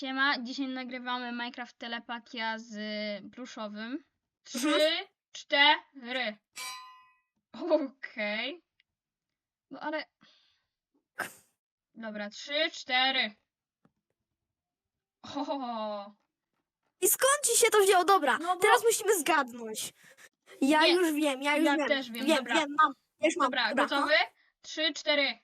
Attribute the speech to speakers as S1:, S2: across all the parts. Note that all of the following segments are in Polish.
S1: Siema, dzisiaj nagrywamy Minecraft Telepatia z pluszowym. Trzy,
S2: Mhm.
S1: cztery. Okej. No ale... Dobra, trzy, cztery. O,
S2: I skąd ci się to wzięło? Dobra,
S1: No bo-
S2: teraz musimy zgadnąć. Ja
S1: Nie,
S2: już wiem, ja już
S1: ja
S2: wiem.
S1: też wiem,
S2: wiem,
S1: dobra.
S2: wiem, mam. Już mam.
S1: dobra,
S2: no.
S1: gotowy? Trzy, cztery.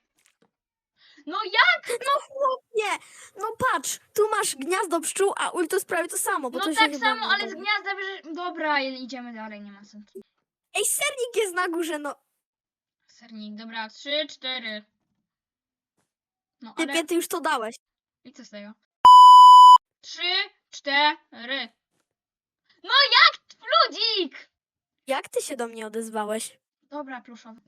S1: No jak?
S2: No chłopie, no patrz, tu masz gniazdo pszczół, a ul to sprawi to samo, bo
S1: No
S2: to się
S1: tak
S2: chyba
S1: samo, ale z gniazda bierze... Dobra, idziemy dalej, nie ma sensu.
S2: Ej, sernik jest na górze, no.
S1: Sernik, dobra, trzy, cztery. No ale...
S2: Typie, ty już to dałeś.
S1: I co z tego? Trzy, cztery. No jak ludzik!
S2: Jak ty się do mnie odezwałeś?
S1: Dobra, pluszowy.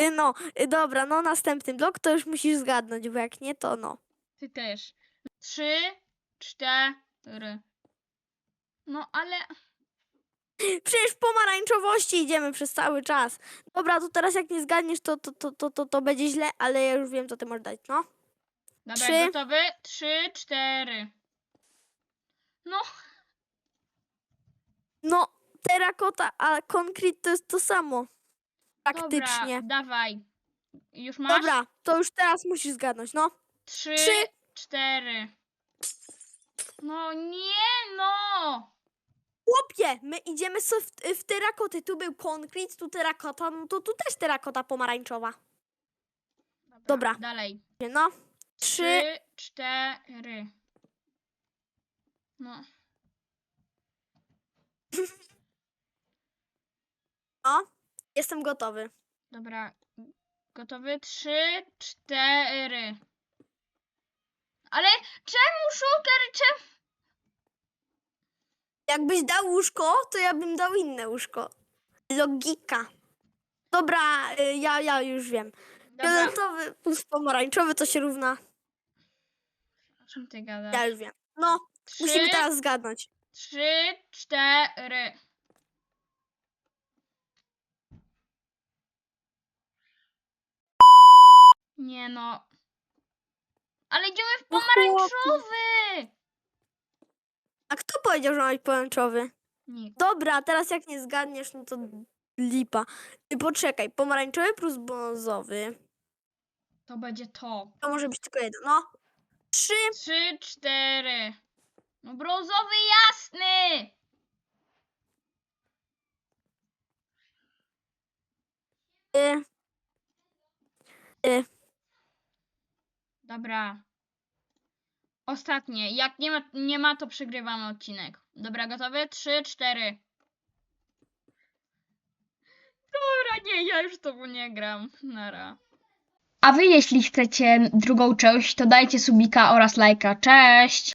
S2: Y, No, y, dobra, no następny blok to już musisz zgadnąć, bo jak nie, to no.
S1: Ty też. Trzy, cztery. No ale...
S2: Przecież w pomarańczowości idziemy przez cały czas. Dobra, to teraz jak nie zgadniesz, to, to, to, to, to, to będzie źle, ale ja już wiem, co ty możesz dać, no.
S1: Dobra,
S2: Trzy.
S1: gotowy? Trzy, cztery. No,
S2: No, terakota, a konkret to jest to samo. Praktycznie.
S1: dobra, dawaj. Już masz?
S2: Dobra, to już teraz musisz zgadnąć, no.
S1: Trzy,
S2: Trzy.
S1: cztery. No nie no!
S2: Chłopie, my idziemy sobie w, w terakoty. Tu był konkret, tu terakota, no to tu też terakota pomarańczowa. Dobra.
S1: Dalej.
S2: No. Trzy.
S1: Trzy, cztery. No.
S2: O, jestem gotowy.
S1: Dobra. Gotowy? Trzy, cztery. Ale czemu szuker? Czemu?
S2: Jakbyś dał łóżko, to ja bym dał inne łóżko. Logika. Dobra, y, ja, ja już wiem.
S1: Dobra.
S2: Fioletowy plus pomarańczowy to się równa.
S1: O czym ty gadasz?
S2: Ja już wiem. No,
S1: Trzy,
S2: musimy teraz zgadnąć.
S1: trzy, cztery. Nie no. Ale idziemy w
S2: No
S1: pomarańczowy!
S2: A kto powiedział, że ma być pomarańczowy?
S1: Nikt.
S2: Dobra, teraz jak nie zgadniesz, no to lipa. Ty poczekaj, pomarańczowy plus brązowy.
S1: To będzie to.
S2: To może być tylko jeden. No. Trzy.
S1: Trzy, cztery. No brązowy jasny!
S2: Y, y,
S1: Dobra. Ostatnie. Jak nie ma, nie ma, to przegrywamy odcinek. Dobra, gotowy? Trzy, cztery. Dobra, nie, ja już to nie gram. Nara. A wy jeśli chcecie drugą część, to dajcie subika oraz lajka. Cześć!